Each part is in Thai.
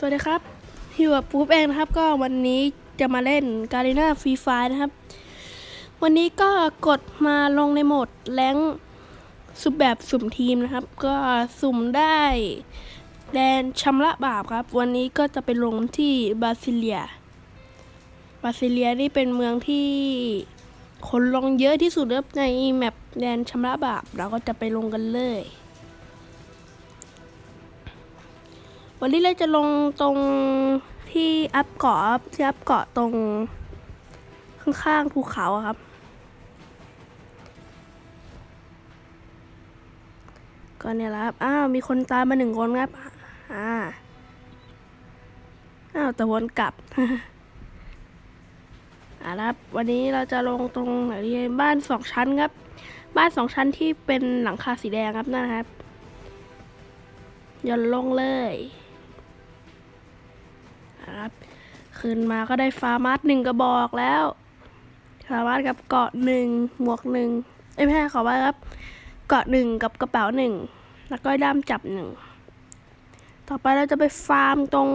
สวัสดีครับอยู่กับปุ๊บเองนะครับ ก็วันนี้จะมาเล่นการีนาฟรีไฟนะครับ วันนี้ก็กดมาลงในโหมดแรงค์สุ่มแบบสุ่มทีมนะครับ ก็สุ่มได้แดนชำระบาปครับ วันนี้ก็จะไปลงที่บาซิเลีย บาซิเลียนี่เป็นเมืองที่คนลงเยอะที่สุดในแมปแดนชำระบาป เราก็จะไปลงกันเลย วันนี้เราจะลงตรงที่อัพเกาะครับที่อัพเกาะตรงข้างๆภูเขาครับ ก็เนี่ยละครับ อ้าว มีคนตายมาหนึ่งคนครับ อ่า อ้าวแต่วนกลับอ่าครับ วันนี้เราจะลงตรงไหนดีบ้านสองชั้นครับ บ้านสองชั้นที่เป็นหลังคาสีแดงครับนั่นนะครับย่อนลงเลย ครับขึ้นมาก็ได้ฟาร์มัสหนึ่งกระบอกแล้วฟาร์มัสกับเกาะหนึ่งหมวกหนึ่งเอ้ยไม่ขอว่าครับ เกาะหนึ่งกับกระเป๋าหนึ่งแล้วก็ด้ามจับหนึ่งต่อไปเราจะไปฟาร์มตรง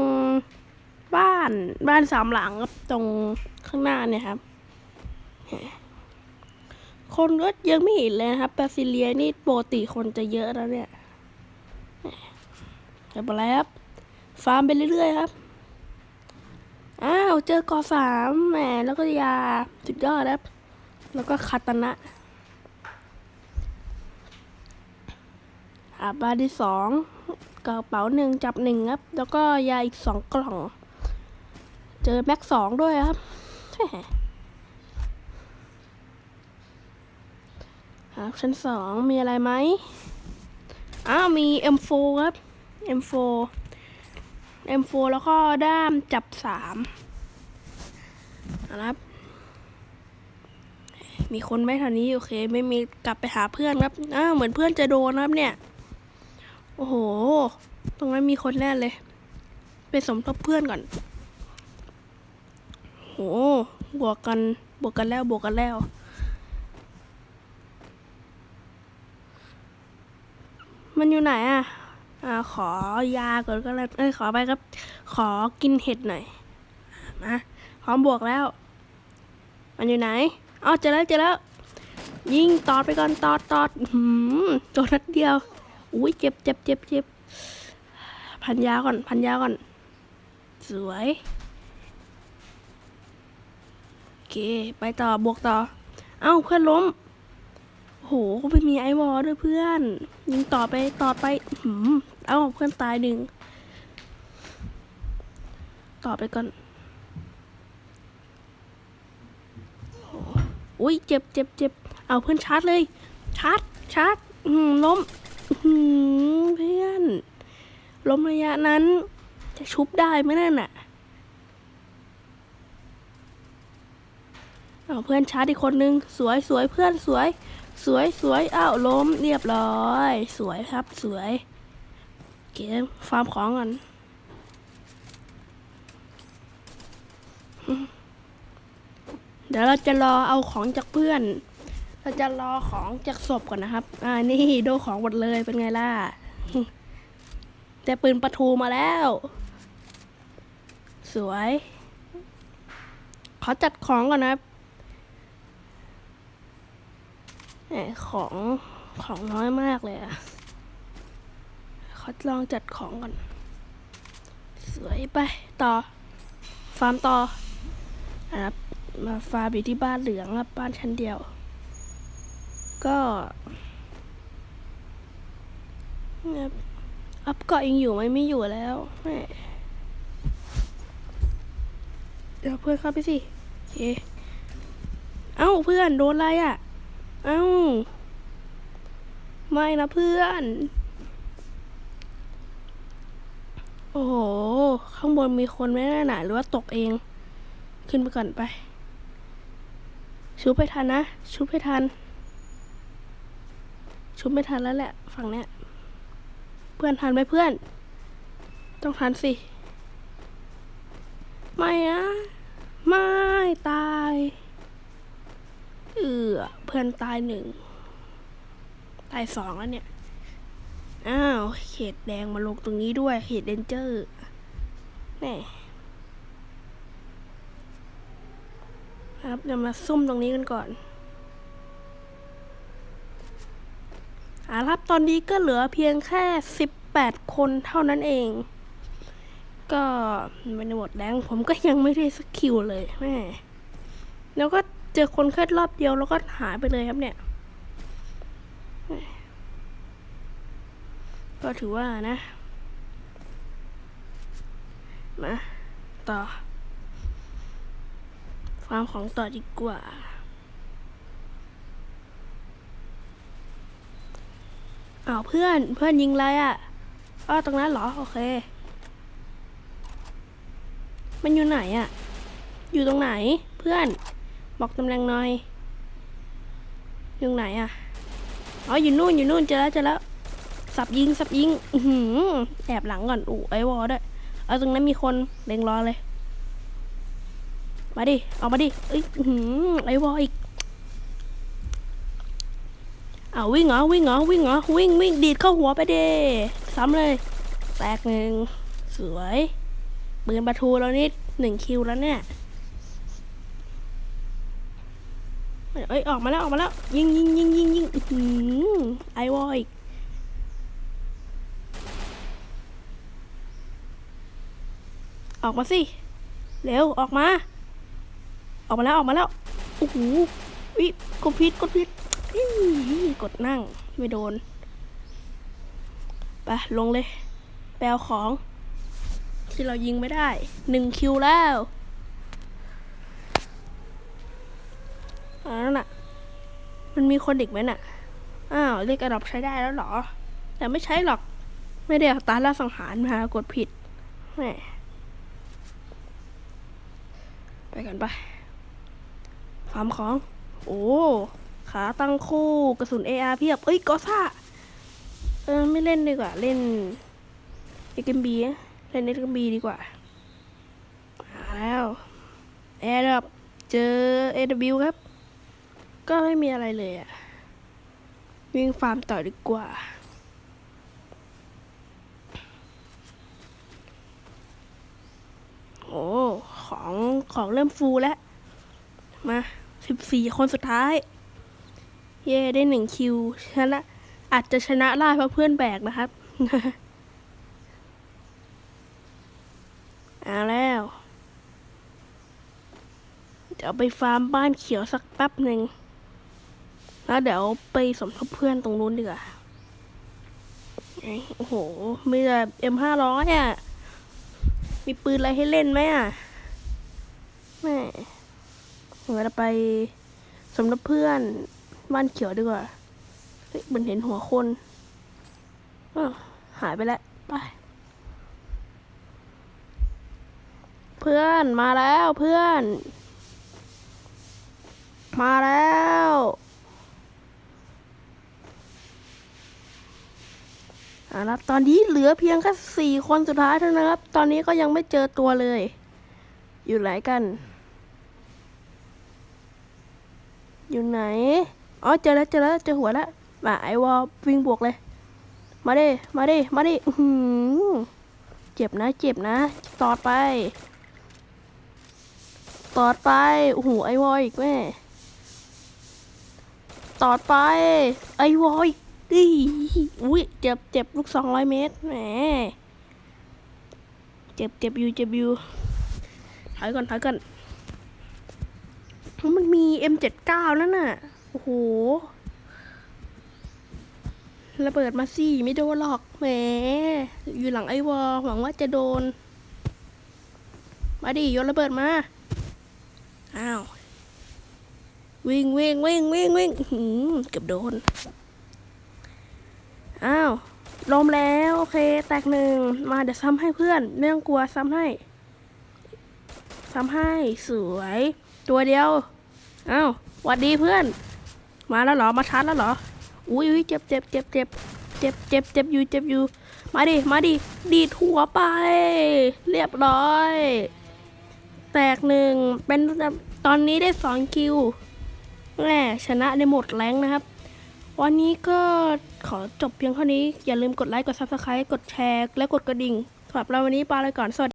บ้านบ้านสามหลังครับตรงข้างหน้าเนี่ยครับ คนก็ยังไม่เห็นเลยครับบราซิเลียนี่ปกติคนจะเยอะแล้วเนี่ยจะไปแล้วครับ ฟาร์มไปเรื่อยๆครับ อ้าวเจอกอสามแหมแล้วก็ยาสุดยอดครับ แล้วก็คาตานะอาบาที่สองกระเป๋าหนึ่งจับหนึ่งครับ แล้วก็ยาอีกสองกล่อง เจอแม็กสองด้วยครับแหมครับชั้นสองมีอะไรไหมอ้าวมี M4 ครับ M4 M4 แล้วก็ด้ามจับสามนะครับ มีคนไหมแถวนี้โอเค ไม่มีกลับไปหาเพื่อนครับอ้าเหมือนเพื่อนจะโดนครับเนี่ย โอ้โห ตรงนั้นมีคนแน่เลย ไปสมทบเพื่อนก่อนโหบวกกันบวกกันแล้วบวกกันแล้วมันอยู่ไหนอะ อ่าขอยาก่อนก็แล้วเอ้ยขอไปครับ ขอกินเห็ดหน่อยมาพร้อมบวกแล้ว มันอยู่ไหนอ๋อเจอแล้วเจอแล้ว ยิงตอดไปก่อนตอดตอดหืมโดนนัดเดียว อุ้ยเจ็บเจ็บเจ็บเจ็บพันยาก่อน พันยาก่อน สวยโอเค ไปต่อบวกต่อ เอ้าเพื่อนล้มโหไม่มีไอวอลด้วยเพื่อน ยิงต่อไปต่อไปหืม เอ้าเพื่อนตายหนึ่งต่อไปก่อน อุ้ยเจ็บเจ็บเจ็บเอาเพื่อนชาร์จเลย ชาร์จ ชาร์จอืมล้มอืมเพื่อน ล้มระยะนั้น จะชุบได้ไหมนั่นน่ะ เอาเพื่อนชาร์จอีกคนนึง สวยสวยเพื่อนสวย สวยสวยอ้าวล้มเรียบร้อย สวยครับสวย เก็บฟาร์มของก่อนเดี๋ยวเราจะรอเอาของจากเพื่อน เราจะรอของจากศพก่อนนะครับ อ่านี่โดนของหมดเลยเป็นไงล่ะ แต่ปืนประทูมาแล้ว สวย ขอจัดของก่อนนะครับของของน้อยมากเลยอะ ขอลองจัดของก่อน สวยไป ต่อ ฟาร์มต่อนะครับมาฟาร์มอยู่ที่บ้านเหลืองครับบ้านชั้นเดียว ก็อัพเกาะยังอยู่ไหมไม่อยู่แล้วแหมเดี๋ยวเพื่อนเข้าไปสิโอเคเอ้าเพื่อนโดนอะไรอะ เอ้า ไม่นะเพื่อน โอ้โห ข้างบนมีคนไหมน่ะหนาหรือว่าตกเอง ขึ้นไปก่อนไป ชุบไปทันนะ ชุบไปทัน ชุบไม่ทันแล้วแหละ ฝั่งเนี้ย เพื่อนทันไหมเพื่อน ต้องทันสิ ไม่นะไม่ตาย เออเพื่อนตายหนึ่ง ตายสองแล้วเนี่ย อ้าว เขตแดงมาลงตรงนี้ด้วย เขตเดนเจอร์แน่ครับเดี๋ยวมาซุ่มตรงนี้กันก่อนอาครับตอนนี้ก็เหลือเพียงแค่สิบแปดคนเท่านั้นเอง ก็ไม่ได้หมดแรงผมก็ยังไม่ได้สกคิวเลยแม่แล้วก็เจอคนแค่รอบเดียวแล้วก็หายไปเลยครับเนี่ย ก็ถือว่านะ มาต่อ ฟาร์มของต่อดีกว่า อ้าวเพื่อนเพื่อนยิงอะไรอะ่ะอ้อตรงนั้นเหรอ โอเค มันอยู่ไหนอะ่ะ อยู่ตรงไหนเพื่อน บอกตำแหน่งหน่อยอยู่ไหนอะ่ะ อ๋ออยู่นู่นอยู่นู่นเจอแล้วเจอแล้ว สับยิงสับยิง อือหือแอบหลังก่อนอู้ไอวอลด้วย เอาตรงนั้นมีคนเล็งรอเลย มาดิ เอามาดิเอ้ยอื้อหือไอวอลอีกเอาวิ่งเหรอวิ่งเหรอวิ่งเหรอวิ่งวิ่งดีดเข้าหัวไปเด้ซ้ำเลย แตกหนึ่งสวยปืนประทูแล้วนี่หนึ่งคิวแล้วเนี่ยเอ้ยออกมาแล้วออกมาแล้ว ยิงยิงยิงยิงยิงอื้อหือไอวอลอีก ออกมาสิ เร็ว ออกมา ออกมาแล้วออกมาแล้ว โอ้โหวิกดพิษกดพิษอี้กดนั่ง ไม่โดน ไป ลงเลย แปลของ ที่เรายิงไม่ได้ หนึ่งคิวแล้วอันนั้นน่ะ มันมีคนอีกไหมน่ะ อ้าว เรียกอดอบใช้ได้แล้วเหรอ แต่ไม่ใช้หรอก ไม่ได้เอาตาล่าสังหารมากดผิดแหม ไปกันไปฟาร์มของ โอ้ ขาตั้งคู่กระสุน AR เพียบ เอ้ยกอซ่า เออ ไม่เล่นดีกว่า เล่นเอ็กบีเล่นเอ็กบีดีกว่า มาแล้วแอร์ดับเจอ AW ครับ ก็ไม่มีอะไรเลยอะวิ่งฟาร์มต่อดีกว่า โอ้ ของของเริ่มฟูแล้ว มาสิบสี่คนสุดท้าย เย่ได้หนึ่งคิวชนะอาจจะชนะล่าเพราะเพื่อนแบกนะครับเอาแล้วเดี๋ยวไปฟาร์มบ้านเขียวสักแป๊บหนึ่งแล้วเดี๋ยวไปสมทบเพื่อนตรงนู้นดีกว่าโอ้โห มีแต่เอ็มห้าร้อยอะ มีปืนอะไรให้เล่นไหมอะ แม่เราจะไปสำรับเพื่อนบ้านเขียวดีกว่า เฮ้ยมันเห็นหัวคนอ้าวหายไปแล้ว ไป เพื่อนมาแล้วเพื่อน มาแล้วอ่าแล้วตอนนี้เหลือเพียงแค่สี่คนสุดท้ายเท่านั้นครับ ตอนนี้ก็ยังไม่เจอตัวเลย อยู่ไหนกัน อยู่ไหน อ๋อเจอแล้วเจอแล้วเจอหัวแล้วมาไอวอลวิ่งบวกเลย มาดิมาดิมาดิอือหือเจ็บนะ เจ็บนะ ตอดไป ตอดไปโอ้โหไอวอลอีกแม่ตอดไปไอวอลอีกดิอุ้ยเจ็บเจ็บลูกสองร้อยเมตรแหมเจ็บเจ็บอยู่เจ็บอยู่ถอยก่อนถอยก่อน มันมี M79 นั่นน่ะ โอ้โห ระเบิดมาสิไม่โดนหรอก แหม อยู่หลังไอวอลหวังว่าจะโดน มาดิโยนระเบิดมา อ้าว วิ่งวิ่งวิ่งวิ่งวิ่งเกือบโดน อ้าวลมแล้ว โอเค แตกหนึ่ง มาเดี๋ยวซ้ำให้เพื่อน ไม่ต้องกลัวซ้ำให้ ซ้ำให้สวย ตัวเดียวอ้าวหวัดดีเพื่อน มาแล้วเหรอ มาชาร์จแล้วเหรอ อุ้ยเจ็บเจ็บเจ็บเจ็บเจ็บเจ็บเจ็บอยู่เจ็บอยู่ มาดิ มาดิ ดีดหัวไป เรียบร้อย แตกหนึ่ง เป็นตอนนี้ได้สองคิวแหมชนะในโหมดแรงนะครับ วันนี้ก็ขอจบเพียงเท่านี้ อย่าลืมกดไลค์ กด subscribe กดแชร์ และกดกระดิ่งสำหรับเราวันนี้ไปเลยก่อน สวัสดี